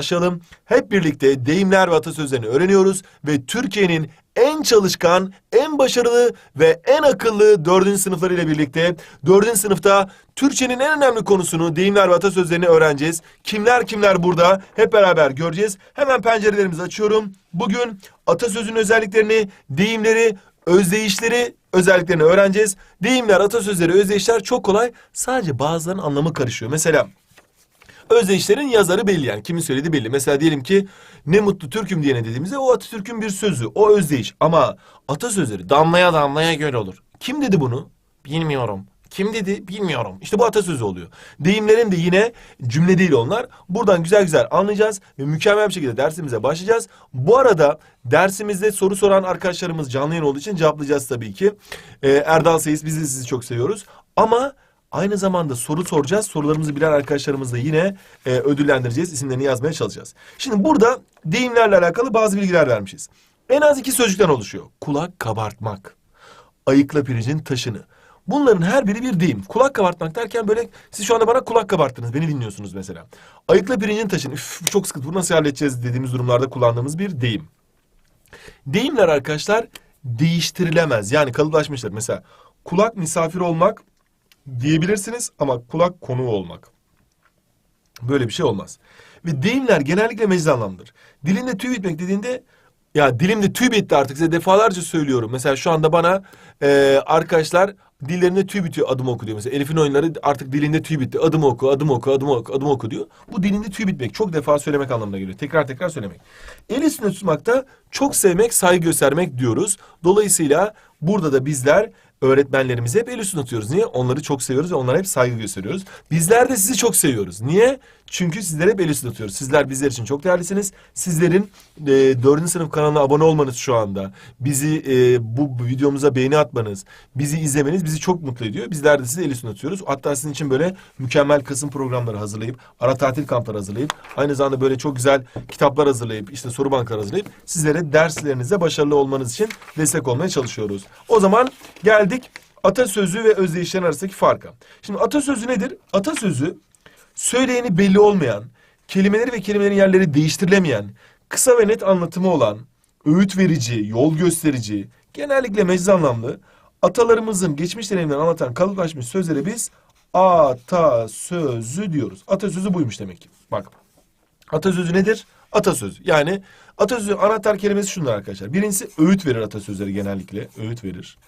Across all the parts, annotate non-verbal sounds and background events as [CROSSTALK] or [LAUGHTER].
Başlayalım. Hep birlikte deyimler ve atasözlerini öğreniyoruz ve Türkiye'nin en çalışkan, en başarılı ve en akıllı dördüncü sınıflarıyla birlikte dördüncü sınıfta Türkçenin en önemli konusunu deyimler ve atasözlerini öğreneceğiz. Kimler kimler burada hep beraber göreceğiz. Hemen pencerelerimizi açıyorum. Bugün atasözünün özelliklerini, deyimleri, özdeyişleri özelliklerini öğreneceğiz. Deyimler, atasözleri, özdeyişler çok kolay. Sadece bazılarının anlamı karışıyor. Mesela Özdeyişlerin yazarı belli yani kimin söylediği belli. Mesela diyelim ki ne mutlu Türk'üm diyene dediğimizde o Atatürk'ün bir sözü. O özdeyiş ama atasözleri damlaya damlaya göl olur. Kim dedi bunu? Bilmiyorum. Kim dedi? Bilmiyorum. İşte bu atasözü oluyor. Deyimlerin de yine cümle değil onlar. Buradan güzel güzel anlayacağız ve mükemmel bir şekilde dersimize başlayacağız. Bu arada dersimizde soru soran arkadaşlarımız canlı yayın olduğu için cevaplayacağız tabii ki. Ee, Erdal Seyis biz de sizi çok seviyoruz. Ama Aynı zamanda soru soracağız. Sorularımızı bilen arkadaşlarımızla yine e, ödüllendireceğiz. İsimlerini yazmaya çalışacağız. Şimdi burada deyimlerle alakalı bazı bilgiler vermişiz. En az iki sözcükten oluşuyor. Kulak kabartmak. Ayıkla pirincin taşını. Bunların her biri bir deyim. Kulak kabartmak derken böyle siz şu anda bana kulak kabarttınız. Beni dinliyorsunuz mesela. Ayıkla pirincin taşını. Üf, çok sıkıntı. Bunu nasıl halledeceğiz dediğimiz durumlarda kullandığımız bir deyim. Deyimler arkadaşlar değiştirilemez. Yani kalıplaşmışlar. Mesela kulak misafir olmak diyebilirsiniz ama kulak konuğu olmak. Böyle bir şey olmaz. Ve deyimler genellikle mecaz anlamdır. Dilinde tüy bitmek dediğinde ya dilimde tüy bitti artık size defalarca söylüyorum. Mesela şu anda bana e, arkadaşlar dillerinde tüy bitiyor adım oku diyor. Mesela Elif'in oyunları artık dilinde tüy bitti. Adım oku, adım oku, adım oku, adım oku diyor. Bu dilinde tüy bitmek. Çok defa söylemek anlamına geliyor. Tekrar tekrar söylemek. El üstünde tutmakta çok sevmek, saygı göstermek diyoruz. Dolayısıyla burada da bizler öğretmenlerimizi hep el üstüne tutuyoruz. Niye? Onları çok seviyoruz ve onlara hep saygı gösteriyoruz. Bizler de sizi çok seviyoruz. Niye? Çünkü sizleri hep el üstüne tutuyoruz. Sizler bizler için çok değerlisiniz. Sizlerin e, dördüncü sınıf kanalına abone olmanız şu anda, bizi e, bu videomuza beğeni atmanız, bizi izlemeniz bizi çok mutlu ediyor. Bizler de sizi el üstüne tutuyoruz. Hatta sizin için böyle mükemmel Kasım programları hazırlayıp, ara tatil kampları hazırlayıp, aynı zamanda böyle çok güzel kitaplar hazırlayıp, işte soru bankaları hazırlayıp sizlere derslerinize başarılı olmanız için destek olmaya çalışıyoruz. O zaman geldik atasözü ve özdeyişlerin arasındaki farka. Şimdi atasözü nedir? Atasözü söyleyeni belli olmayan, kelimeleri ve kelimelerin yerleri değiştirilemeyen, kısa ve net anlatımı olan, öğüt verici, yol gösterici, genellikle mecaz anlamlı, atalarımızın geçmiş deneyimlerini anlatan kalıplaşmış sözlere biz atasözü diyoruz. Atasözü buymuş demek ki. Bak. Atasözü nedir? Atasözü. Yani atasözü anahtar kelimesi şunlar arkadaşlar. Birincisi öğüt verir atasözleri genellikle. Öğüt verir.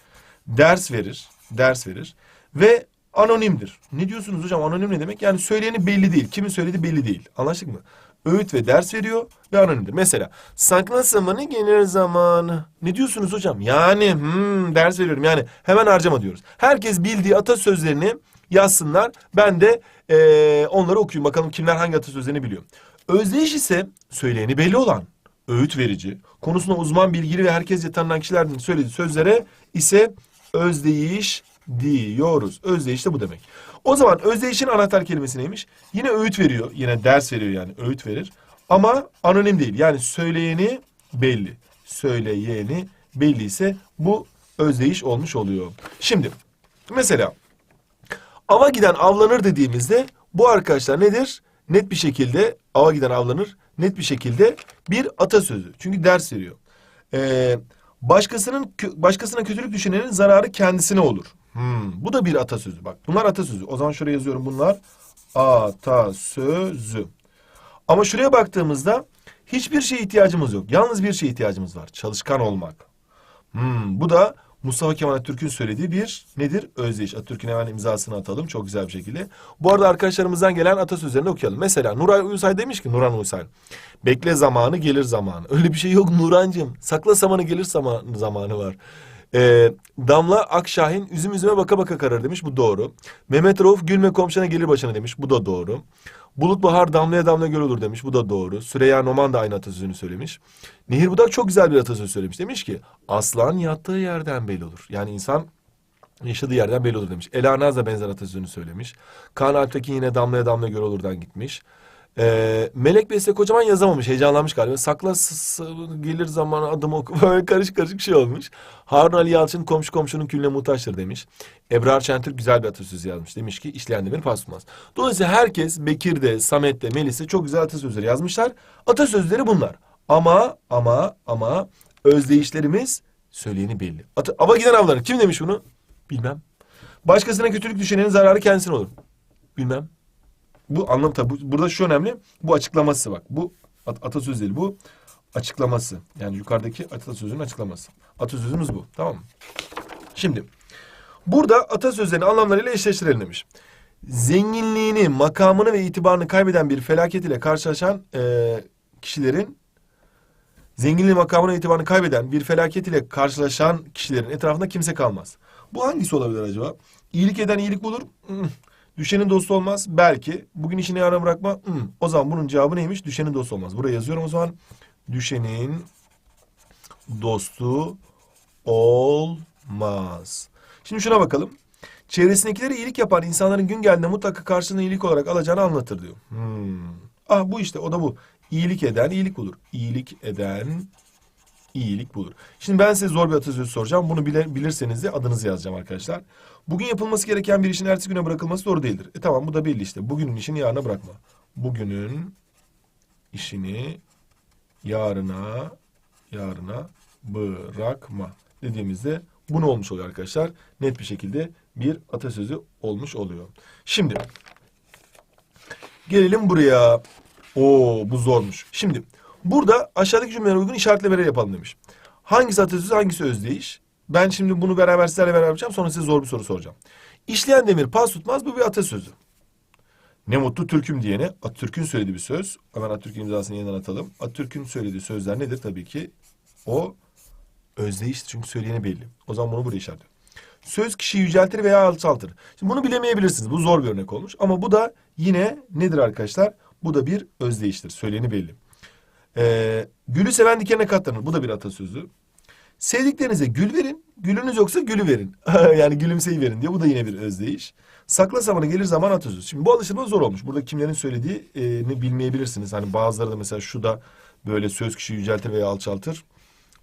Ders verir. Ders verir. Ve anonimdir. Ne diyorsunuz hocam anonim ne demek? Yani söyleyeni belli değil. Kimin söylediği belli değil. Anlaştık mı? Öğüt ve ders veriyor ve anonimdir. Mesela sakla zamanı gelir zamanı. Ne diyorsunuz hocam? Yani hmm, ders veriyorum. Yani hemen harcama diyoruz. Herkes bildiği atasözlerini yazsınlar. Ben de eee, onları okuyayım. Bakalım kimler hangi atasözlerini biliyor. Özdeyiş ise söyleyeni belli olan, öğüt verici, konusunda uzman bilgili ve herkesce tanınan kişilerin söylediği sözlere ise özdeyiş diyoruz. Özdeyiş de bu demek. O zaman özdeyişin anahtar kelimesi neymiş? Yine öğüt veriyor. Yine ders veriyor yani öğüt verir. Ama anonim değil. Yani söyleyeni belli. Söyleyeni belli ise bu özdeyiş olmuş oluyor. Şimdi mesela ava giden avlanır dediğimizde bu arkadaşlar nedir? Net bir şekilde ava giden avlanır. Net bir şekilde bir atasözü. Çünkü ders veriyor. Ee, başkasının başkasına kötülük düşünenin zararı kendisine olur. Hmm, bu da bir atasözü. Bak bunlar atasözü. O zaman şuraya yazıyorum bunlar atasözü. Ama şuraya baktığımızda hiçbir şeye ihtiyacımız yok. Yalnız bir şeye ihtiyacımız var. Çalışkan olmak. Hmm, bu da Mustafa Kemal Atatürk'ün söylediği bir nedir? Özdeyiş. Atatürk'ün hemen imzasını atalım çok güzel bir şekilde. Bu arada arkadaşlarımızdan gelen atasözlerini okuyalım. Mesela Nuray Uysal demiş ki Nuran Uysal. Bekle zamanı gelir zamanı. Öyle bir şey yok Nurancığım. Sakla zamanı gelir zamanı, zamanı var. Ee, Damla Akşahin üzüm üzüme baka baka karar demiş. Bu doğru. Mehmet Rauf gülme komşuna gelir başına demiş. Bu da doğru. Bulut bahar damlaya damlaya göl olur demiş. Bu da doğru. Süreyya Noman da aynı atasözünü söylemiş. Nehir Budak çok güzel bir atasözü söylemiş. Demiş ki aslan yattığı yerden belli olur. Yani insan yaşadığı yerden belli olur demiş. Ela Naz da benzer atasözünü söylemiş. Kaan Alptekin yine damlaya damlaya göl olurdan gitmiş. Ee, Melek Beste kocaman yazamamış. Heyecanlanmış galiba. Sakla gelir zaman adım oku. [LAUGHS] Böyle karışık karışık bir şey olmuş. Harun Ali Yalçın komşu komşunun külüne muhtaçtır demiş. Ebrar Şentürk güzel bir atasözü yazmış. Demiş ki işleyen demir pas tutmaz. Dolayısıyla herkes Bekir'de, Samet'te, Melis'te çok güzel atasözleri yazmışlar. Atasözleri bunlar. Ama ama ama özdeyişlerimiz söyleyeni belli. Ata, ava giden avlanır. Kim demiş bunu? Bilmem. Başkasına kötülük düşenenin zararı kendisine olur. Bilmem. Bu anlam tabi. bu- Burada şu önemli. Bu açıklaması bak. Bu at- atasöz değil. Bu açıklaması. Yani yukarıdaki atasözünün açıklaması. Atasözümüz bu. Tamam mı? Şimdi burada atasözlerini anlamlarıyla eşleştirelim demiş. Zenginliğini, makamını ve itibarını kaybeden bir felaket ile karşılaşan eee, kişilerin zenginliği, makamını ve itibarını kaybeden bir felaket ile karşılaşan kişilerin etrafında kimse kalmaz. Bu hangisi olabilir acaba? İyilik eden iyilik bulur. Düşenin dostu olmaz. Belki. Bugün işini yarına bırakma. Hmm. O zaman bunun cevabı neymiş? Düşenin dostu olmaz. Buraya yazıyorum o zaman. Düşenin dostu olmaz. Şimdi şuna bakalım. Çevresindekilere iyilik yapan insanların gün geldiğinde mutlaka karşılığını iyilik olarak alacağını anlatır diyor. Hmm. Ah bu işte o da bu. İyilik eden iyilik bulur. İyilik eden iyilik bulur. Şimdi ben size zor bir atasözü soracağım. Bunu bile, bilirseniz de adınızı yazacağım arkadaşlar. Bugün yapılması gereken bir işin ertesi güne bırakılması doğru değildir. E tamam bu da belli işte. Bugünün işini yarına bırakma. Bugünün işini yarına yarına bırakma dediğimizde bu ne olmuş oluyor arkadaşlar? Net bir şekilde bir atasözü olmuş oluyor. Şimdi gelelim buraya. Oo bu zormuş. Şimdi burada aşağıdaki cümlelere uygun işaretlemeler yapalım demiş. Hangisi atasözü hangisi özdeyiş? Ben şimdi bunu beraber sizlerle beraber yapacağım. Sonra size zor bir soru soracağım. İşleyen demir pas tutmaz bu bir atasözü. Ne mutlu Türk'üm diyene Atatürk'ün söylediği bir söz. Hemen Atatürk'ün imzasını yeniden atalım. Atatürk'ün söylediği sözler nedir? Tabii ki o özdeyiştir. Çünkü söyleyeni belli. O zaman bunu buraya işaretliyorum. Söz kişiyi yüceltir veya alçaltır. Şimdi bunu bilemeyebilirsiniz. Bu zor bir örnek olmuş. Ama bu da yine nedir arkadaşlar? Bu da bir özdeyiştir. Söyleyeni belli. Ee, gülü seven dikenine katlanır. Bu da bir atasözü. Sevdiklerinize gül verin. Gülünüz yoksa gülü verin. [LAUGHS] yani gülümseyi verin diyor. Bu da yine bir özdeyiş. Sakla zamanı gelir zaman atasözü. Şimdi bu alıştırma zor olmuş. Burada kimlerin söylediğini bilmeyebilirsiniz. Hani bazıları da mesela şu da böyle söz kişi yüceltir veya alçaltır.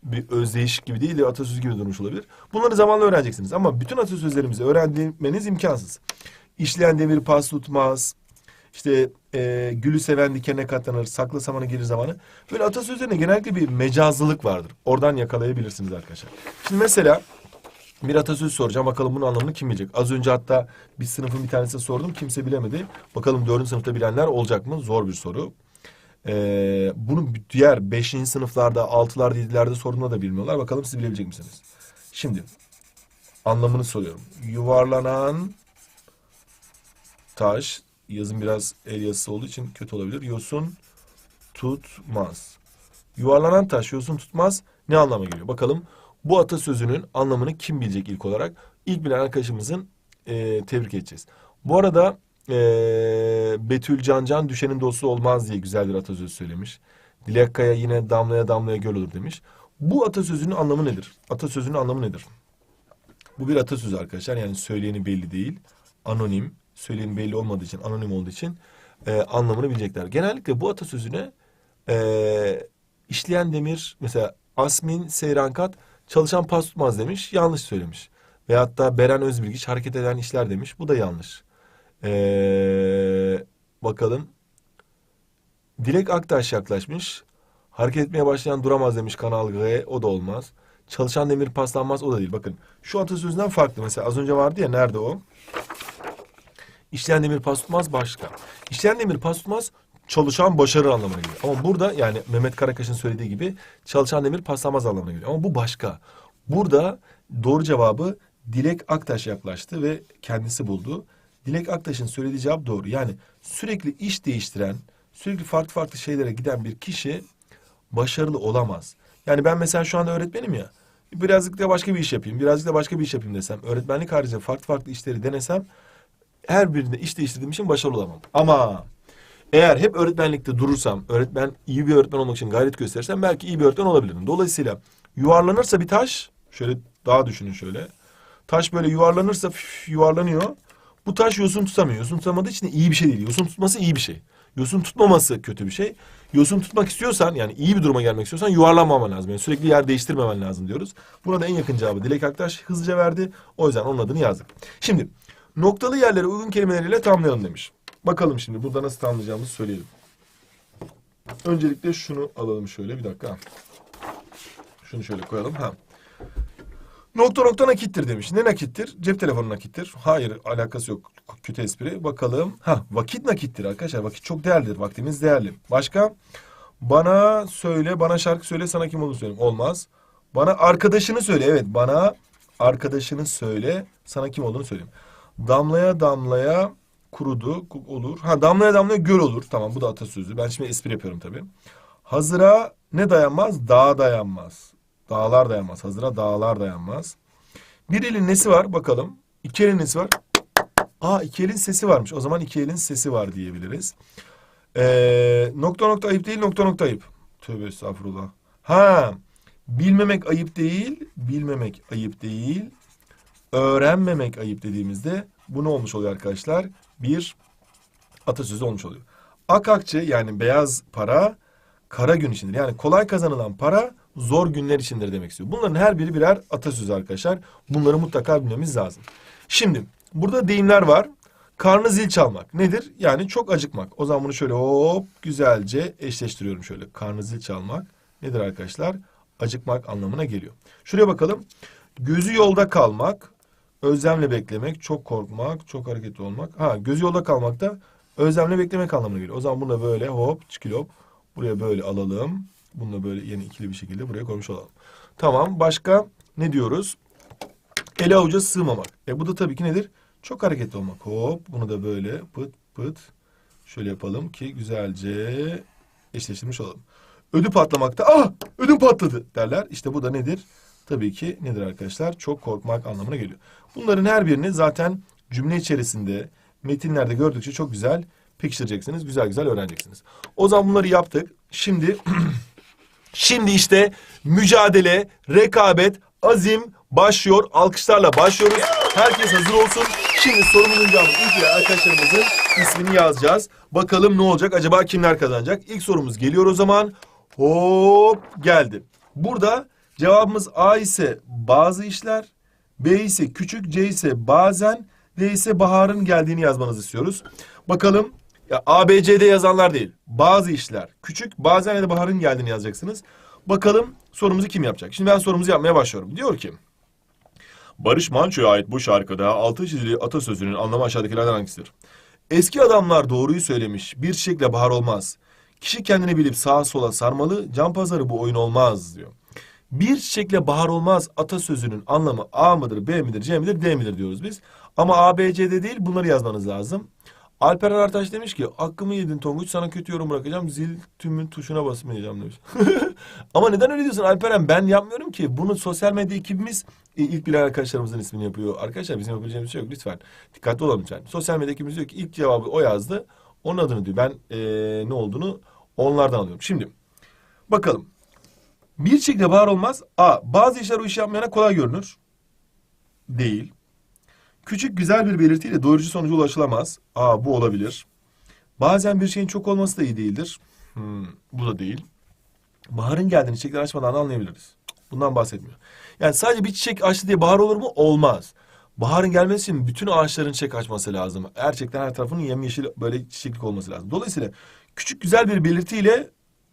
Bir özdeyiş gibi değil de atasözü gibi durmuş olabilir. Bunları zamanla öğreneceksiniz. Ama bütün atasözlerimizi öğrenmeniz imkansız. İşleyen demir pas tutmaz. İşte e, gülü seven dikene katlanır, sakla samanı gelir zamanı. Böyle atasözlerine genellikle bir mecazlılık vardır. Oradan yakalayabilirsiniz arkadaşlar. Şimdi mesela bir atasözü soracağım. Bakalım bunun anlamını kim bilecek? Az önce hatta bir sınıfın bir tanesine sordum. Kimse bilemedi. Bakalım dördüncü sınıfta bilenler olacak mı? Zor bir soru. Ee, bunu diğer beşinci sınıflarda, altılarda, yedilerde sorduğunda da bilmiyorlar. Bakalım siz bilebilecek misiniz? Şimdi anlamını soruyorum. Yuvarlanan taş, yazım biraz el yazısı olduğu için kötü olabilir. Yosun tutmaz. Yuvarlanan taş yosun tutmaz ne anlama geliyor? Bakalım bu atasözünün anlamını kim bilecek ilk olarak? İlk bilen arkadaşımızın e, tebrik edeceğiz. Bu arada e, Betül Cancan düşenin dostu olmaz diye güzel bir atasözü söylemiş. Dilek Kaya yine damlaya damlaya göl olur demiş. Bu atasözünün anlamı nedir? Atasözünün anlamı nedir? Bu bir atasözü arkadaşlar. Yani söyleyeni belli değil. Anonim. Söyleyeni belli olmadığı için, anonim olduğu için e, anlamını bilecekler. Genellikle bu atasözüne e, işleyen demir mesela Asmin Seyrankat çalışan pas tutmaz demiş. Yanlış söylemiş. Veyahut da Beren Özbilgiç hareket eden işler demiş. Bu da yanlış. E, bakalım. Dilek Aktaş yaklaşmış. Hareket etmeye başlayan duramaz demiş Kanal G. O da olmaz. Çalışan demir paslanmaz o da değil. Bakın şu atasözünden farklı. Mesela az önce vardı ya nerede o? İşleyen demir pas tutmaz başka. İşleyen demir pas tutmaz çalışan başarı anlamına geliyor. Ama burada yani Mehmet Karakaş'ın söylediği gibi çalışan demir paslanmaz anlamına geliyor. Ama bu başka. Burada doğru cevabı Dilek Aktaş yaklaştı ve kendisi buldu. Dilek Aktaş'ın söylediği cevap doğru. Yani sürekli iş değiştiren, sürekli farklı farklı şeylere giden bir kişi başarılı olamaz. Yani ben mesela şu anda öğretmenim ya. Birazcık da başka bir iş yapayım, birazcık da başka bir iş yapayım desem, öğretmenlik haricinde farklı farklı işleri denesem her birinde iş değiştirdiğim için başarılı olamam. Ama eğer hep öğretmenlikte durursam, öğretmen iyi bir öğretmen olmak için gayret gösterirsem belki iyi bir öğretmen olabilirim. Dolayısıyla yuvarlanırsa bir taş, şöyle daha düşünün şöyle. Taş böyle yuvarlanırsa füf, yuvarlanıyor. Bu taş yosun tutamıyor. Yosun tutamadığı için iyi bir şey değil. Yosun tutması iyi bir şey. Yosun tutmaması kötü bir şey. Yosun tutmak istiyorsan yani iyi bir duruma gelmek istiyorsan yuvarlanmaman lazım. Yani sürekli yer değiştirmemen lazım diyoruz. Buna da en yakın cevabı Dilek Aktaş hızlıca verdi. O yüzden onun adını yazdık. Şimdi noktalı yerlere uygun kelimeleriyle tamamlayalım demiş. Bakalım şimdi burada nasıl tamamlayacağımızı söyleyelim. Öncelikle şunu alalım şöyle bir dakika. Şunu şöyle koyalım. Ha. Nokta nokta nakittir demiş. Ne nakittir? Cep telefonu nakittir. Hayır alakası yok. Kötü espri. Bakalım. Ha vakit nakittir arkadaşlar. Vakit çok değerlidir. Vaktimiz değerli. Başka? Bana söyle, bana şarkı söyle, sana kim olduğunu söyleyeyim. Olmaz. Bana arkadaşını söyle. Evet bana arkadaşını söyle, sana kim olduğunu söyleyeyim. Damlaya damlaya kurudu ku- olur. Ha damlaya damlaya göl olur. Tamam bu da atasözü. Ben şimdi espri yapıyorum tabii. Hazıra ne dayanmaz? Dağ dayanmaz. Dağlar dayanmaz. Hazıra dağlar dayanmaz. Bir elin nesi var bakalım. İki elin nesi var? Aa iki elin sesi varmış. O zaman iki elin sesi var diyebiliriz. Ee, nokta nokta ayıp değil nokta nokta ayıp. Tövbe estağfurullah. Ha bilmemek ayıp değil. Bilmemek ayıp değil. Öğrenmemek ayıp dediğimizde bu ne olmuş oluyor arkadaşlar? Bir atasözü olmuş oluyor. Ak akçe yani beyaz para kara gün içindir. Yani kolay kazanılan para zor günler içindir demek istiyor. Bunların her biri birer atasözü arkadaşlar. Bunları mutlaka bilmemiz lazım. Şimdi burada deyimler var. Karnı zil çalmak nedir? Yani çok acıkmak. O zaman bunu şöyle hop güzelce eşleştiriyorum şöyle. Karnı zil çalmak nedir arkadaşlar? Acıkmak anlamına geliyor. Şuraya bakalım. Gözü yolda kalmak, özlemle beklemek, çok korkmak, çok hareketli olmak. Ha gözü yolda kalmak da özlemle beklemek anlamına geliyor. O zaman bunu da böyle hop çıkilop buraya böyle alalım. Bunu da böyle yeni ikili bir şekilde buraya koymuş olalım. Tamam başka ne diyoruz? Ele avuca sığmamak. E bu da tabii ki nedir? Çok hareketli olmak. Hop bunu da böyle pıt pıt şöyle yapalım ki güzelce eşleştirmiş olalım. Ödü patlamakta ah ödüm patladı derler. İşte bu da nedir? Tabii ki nedir arkadaşlar? Çok korkmak anlamına geliyor. Bunların her birini zaten cümle içerisinde metinlerde gördükçe çok güzel pekiştireceksiniz. Güzel güzel öğreneceksiniz. O zaman bunları yaptık. Şimdi [CLEARS THROAT] Şimdi işte mücadele, rekabet, azim başlıyor. Alkışlarla başlıyoruz. Herkes hazır olsun. Şimdi sorumuzun cevabını ilk arkadaşlarımızın ismini yazacağız. Bakalım ne olacak? Acaba kimler kazanacak? İlk sorumuz geliyor o zaman. Hop geldi. Burada cevabımız A ise bazı işler, B ise küçük, C ise bazen, D ise baharın geldiğini yazmanızı istiyoruz. Bakalım ya A, B, C'de yazanlar değil. Bazı işler küçük, bazen ya da baharın geldiğini yazacaksınız. Bakalım sorumuzu kim yapacak? Şimdi ben sorumuzu yapmaya başlıyorum. Diyor ki Barış Manço'ya ait bu şarkıda altı çizili atasözünün anlamı aşağıdakilerden hangisidir? Eski adamlar doğruyu söylemiş. Bir çiçekle bahar olmaz. Kişi kendini bilip sağa sola sarmalı. Can pazarı bu oyun olmaz diyor. Bir çiçekle bahar olmaz atasözünün anlamı A mıdır, B midir, C midir, D midir diyoruz biz. Ama A, B, C'de değil bunları yazmanız lazım. Alper Artaş demiş ki hakkımı yedin Tonguç sana kötü yorum bırakacağım zil tümün tuşuna basmayacağım demiş. [LAUGHS] Ama neden öyle diyorsun Alperen ben yapmıyorum ki bunu sosyal medya ekibimiz ilk bilen arkadaşlarımızın ismini yapıyor. Arkadaşlar bizim yapabileceğimiz şey yok lütfen dikkatli olalım lütfen. Sosyal medya ekibimiz diyor ki ilk cevabı o yazdı onun adını diyor ben e, ne olduğunu onlardan alıyorum. Şimdi bakalım bir şekilde var olmaz A bazı işler o işi yapmayana kolay görünür değil. Küçük güzel bir belirtiyle doğrucu sonuca ulaşılamaz. Aa bu olabilir. Bazen bir şeyin çok olması da iyi değildir. Hmm, bu da değil. Baharın geldiğini çiçekler açmadan da anlayabiliriz. Bundan bahsetmiyor. Yani sadece bir çiçek açtı diye bahar olur mu? Olmaz. Baharın gelmesi için bütün ağaçların çiçek açması lazım. Gerçekten her tarafının yemyeşil böyle çiçeklik olması lazım. Dolayısıyla küçük güzel bir belirtiyle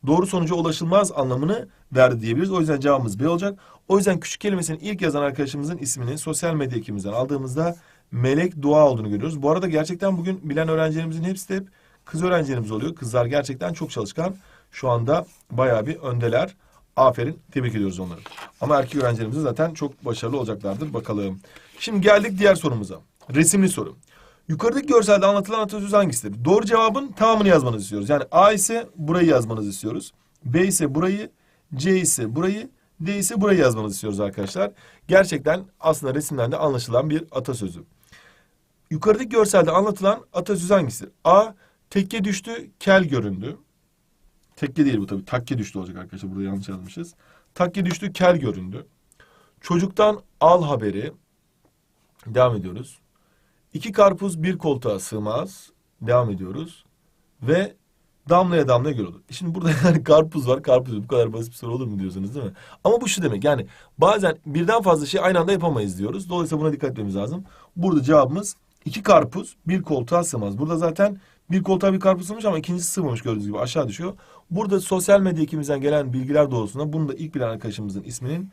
doğru sonuca ulaşılmaz anlamını verdi diyebiliriz. O yüzden cevabımız B olacak. O yüzden küçük kelimesinin ilk yazan arkadaşımızın ismini sosyal medya ekibimizden aldığımızda Melek Dua olduğunu görüyoruz. Bu arada gerçekten bugün bilen öğrencilerimizin hepsi de hep kız öğrencilerimiz oluyor. Kızlar gerçekten çok çalışkan. Şu anda bayağı bir öndeler. Aferin. Tebrik ediyoruz onları. Ama erkek öğrencilerimiz zaten çok başarılı olacaklardır. Bakalım. Şimdi geldik diğer sorumuza. Resimli soru. Yukarıdaki görselde anlatılan atasöz hangisidir? Doğru cevabın tamamını yazmanızı istiyoruz. Yani A ise burayı yazmanızı istiyoruz. B ise burayı, C ise burayı, D ise burayı yazmanızı istiyoruz arkadaşlar. Gerçekten aslında resimlerde anlaşılan bir atasözü. Yukarıdaki görselde anlatılan atasözü hangisidir? A. Tekke düştü, kel göründü. Tekke değil bu tabii. Takke düştü olacak arkadaşlar. Burada yanlış yazmışız. Takke düştü, kel göründü. Çocuktan al haberi. Devam ediyoruz. İki karpuz bir koltuğa sığmaz. Devam ediyoruz. Ve Damlaya damlaya göl olur. Şimdi burada [LAUGHS] yani karpuz var. Karpuz bu kadar basit bir soru olur mu diyorsunuz değil mi? Ama bu şu demek yani bazen birden fazla şey aynı anda yapamayız diyoruz. Dolayısıyla buna dikkat etmemiz lazım. Burada cevabımız iki karpuz bir koltuğa sığmaz. Burada zaten bir koltuğa bir karpuz sığmış ama ikincisi sığmamış gördüğünüz gibi aşağı düşüyor. Burada sosyal medya ekibimizden gelen bilgiler doğrultusunda bunu da ilk bilen arkadaşımızın isminin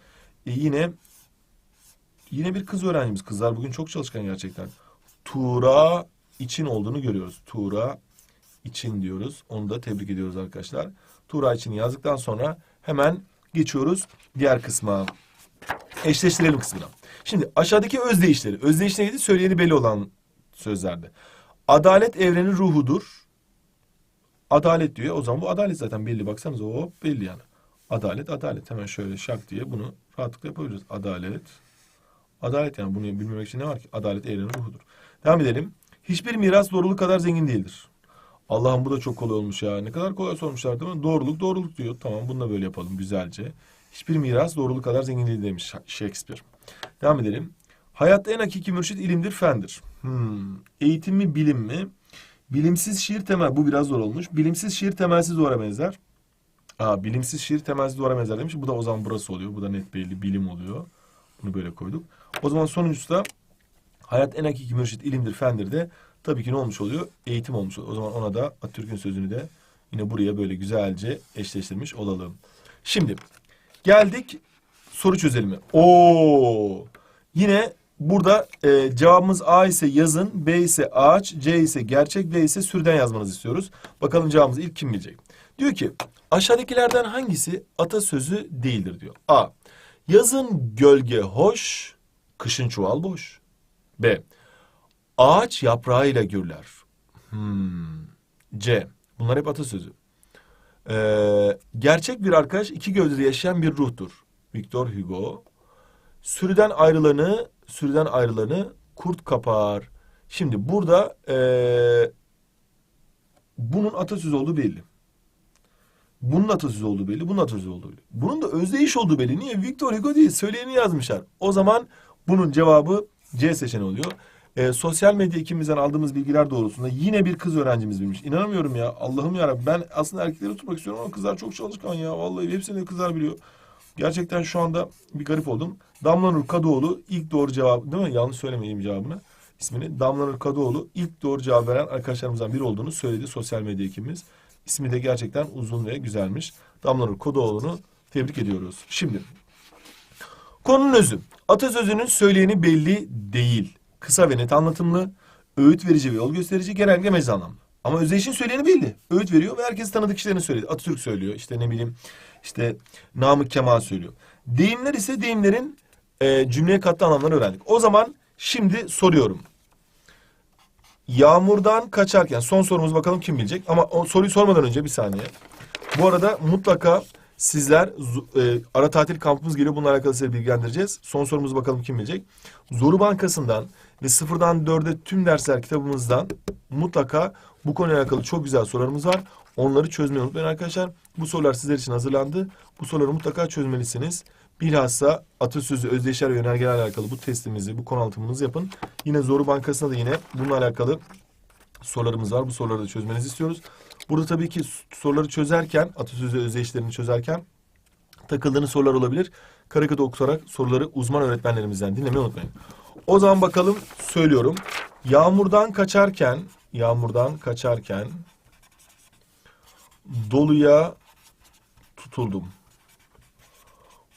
e, yine yine bir kız öğrencimiz. Kızlar bugün çok çalışkan gerçekten. Tuğra için olduğunu görüyoruz. Tuğra için diyoruz. Onu da tebrik ediyoruz arkadaşlar. Tuğra için yazdıktan sonra hemen geçiyoruz diğer kısma. Eşleştirelim kısmına. Şimdi aşağıdaki özdeyişleri. Özdeyiş neydi? Söyleyeni belli olan sözlerde. Adalet evrenin ruhudur. Adalet diyor. O zaman bu adalet zaten belli. Baksanıza o belli yani. Adalet, adalet. Hemen şöyle şak diye bunu rahatlıkla yapabiliriz. Adalet. Adalet yani bunu bilmemek için ne var ki? Adalet evrenin ruhudur. Devam edelim. Hiçbir miras doğruluk kadar zengin değildir. Allah'ım bu da çok kolay olmuş ya. Ne kadar kolay sormuşlar değil mi? Doğruluk doğruluk diyor. Tamam bunu da böyle yapalım güzelce. Hiçbir miras doğruluk kadar zengin değil demiş Shakespeare. Devam edelim. Hayatta en hakiki mürşit ilimdir, fendir. Hmm. Eğitim mi, bilim mi? Bilimsiz şiir temel, bu biraz zor olmuş. Bilimsiz şiir temelsiz duvara benzer. Aa, bilimsiz şiir temelsiz duvara benzer demiş. Bu da o zaman burası oluyor. Bu da net belli, bilim oluyor. Bunu böyle koyduk. O zaman sonuncusu da hayat en hakiki mürşit ilimdir, fendir de tabii ki ne olmuş oluyor? Eğitim olmuş oluyor. O zaman ona da Atatürk'ün sözünü de yine buraya böyle güzelce eşleştirmiş olalım. Şimdi geldik soru çözelimi. Oo! Yine burada e, cevabımız A ise yazın, B ise ağaç, C ise gerçek, D ise sürden yazmanızı istiyoruz. Bakalım cevabımızı ilk kim bilecek? Diyor ki aşağıdakilerden hangisi atasözü değildir diyor. A. Yazın gölge hoş, kışın çuval boş. B. Ağaç yaprağıyla gürler. Hmm. C. Bunlar hep atasözü. Ee, gerçek bir arkadaş iki gövdede yaşayan bir ruhtur. Victor Hugo. Sürüden ayrılanı, sürüden ayrılanı kurt kapar. Şimdi burada ee, bunun atasözü olduğu belli. Bunun atasözü olduğu belli, bunun atasözü olduğu belli. Bunun da özdeyiş olduğu belli. Niye? Victor Hugo değil, söyleyeni yazmışlar. O zaman bunun cevabı C seçeneği oluyor. Ee, sosyal medya ekibimizden aldığımız bilgiler doğrultusunda yine bir kız öğrencimiz bilmiş. İnanamıyorum ya. Allah'ım ya ben aslında erkekleri tutmak istiyorum ama kızlar çok çalışkan ya. Vallahi hepsini de kızlar biliyor. Gerçekten şu anda bir garip oldum. Damla Nur Kadıoğlu ilk doğru cevap değil mi? Yanlış söylemeyeyim cevabını. ismini. Damla Nur Kadıoğlu ilk doğru cevap veren arkadaşlarımızdan biri olduğunu söyledi sosyal medya ekibimiz. İsmi de gerçekten uzun ve güzelmiş. Damla Nur Kadıoğlu'nu tebrik ediyoruz. Şimdi konunun özü. Atasözünün söyleyeni belli değil. Kısa ve net anlatımlı, öğüt verici ve yol gösterici, genellikle mecaz anlamlı. Ama özdeyişin söyleyeni belli. Öğüt veriyor ve herkes tanıdık kişilerini söyledi. Atatürk söylüyor, işte ne bileyim, işte Namık Kemal söylüyor. Deyimler ise deyimlerin e, cümleye kattığı anlamlarını öğrendik. O zaman şimdi soruyorum. Yağmurdan kaçarken son sorumuz bakalım kim bilecek. Ama o soruyu sormadan önce bir saniye. Bu arada mutlaka sizler e, ara tatil kampımız geliyor. Bununla alakalı size bilgilendireceğiz. Son sorumuzu bakalım kim bilecek. Zoru Bankası'ndan ve sıfırdan dörde tüm dersler kitabımızdan mutlaka bu konuyla alakalı çok güzel sorularımız var. Onları çözmeyi unutmayın arkadaşlar. Bu sorular sizler için hazırlandı. Bu soruları mutlaka çözmelisiniz. Bilhassa atasözü, özdeşer ve yönergelerle alakalı bu testimizi, bu konu anlatımınızı yapın. Yine Zoru Bankası'na da yine bununla alakalı sorularımız var. Bu soruları da çözmenizi istiyoruz. Burada tabii ki soruları çözerken, atasözü özdeşlerini çözerken takıldığınız sorular olabilir. Karakada okuyarak soruları uzman öğretmenlerimizden dinlemeyi unutmayın. O zaman bakalım söylüyorum. Yağmurdan kaçarken, yağmurdan kaçarken doluya tutuldum.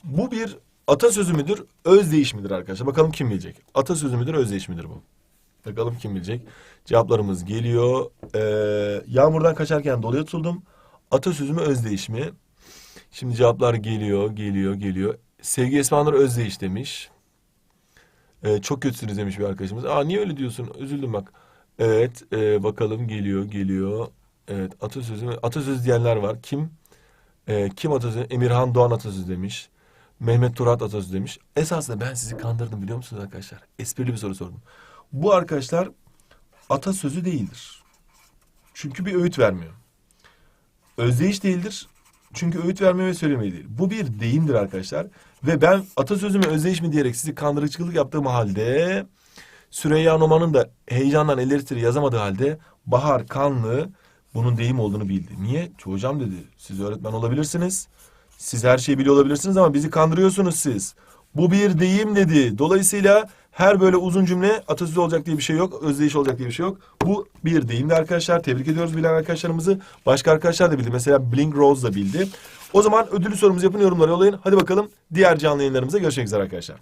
Bu bir atasözü müdür, özdeyiş midir arkadaşlar? Bakalım kim bilecek? Atasözü müdür, özdeyiş midir bu? Bakalım kim bilecek? Cevaplarımız geliyor. Ee, yağmurdan kaçarken doluya tutuldum. Atasözü mü, özdeyiş mi? Şimdi cevaplar geliyor, geliyor, geliyor. Sevgi Esmanur özdeyiş demiş. Ee, çok kötüsünüz demiş bir arkadaşımız. Aa niye öyle diyorsun? Üzüldüm bak. Evet, e, bakalım geliyor, geliyor. Evet, atasözü mü? Atasözü diyenler var. Kim? Ee, kim atasözü? Emirhan Doğan atasözü demiş. Mehmet Turat atasözü demiş. Esasında ben sizi kandırdım biliyor musunuz arkadaşlar? Esprili bir soru sordum. Bu arkadaşlar atasözü değildir. Çünkü bir öğüt vermiyor. Özdeyiş değildir. Çünkü öğüt verme ve söyleme değil. Bu bir deyimdir arkadaşlar. Ve ben atasözü mü özdeyiş mi diyerek sizi kandırıcılık yaptığım halde Süreyya Numan'ın da heyecandan elleri titreyip yazamadığı halde Bahar Kanlı bunun deyim olduğunu bildi. Niye? Hocam dedi. Siz öğretmen olabilirsiniz. Siz her şeyi biliyor olabilirsiniz ama bizi kandırıyorsunuz siz. Bu bir deyim dedi. Dolayısıyla her böyle uzun cümle atasözü olacak diye bir şey yok. Özdeyiş olacak diye bir şey yok. Bu bir deyimdi arkadaşlar. Tebrik ediyoruz bilen arkadaşlarımızı. Başka arkadaşlar da bildi. Mesela Blink Rose da bildi. O zaman ödüllü sorumuzu yapın yorumlara yollayın. Hadi bakalım diğer canlı yayınlarımıza görüşmek üzere arkadaşlar.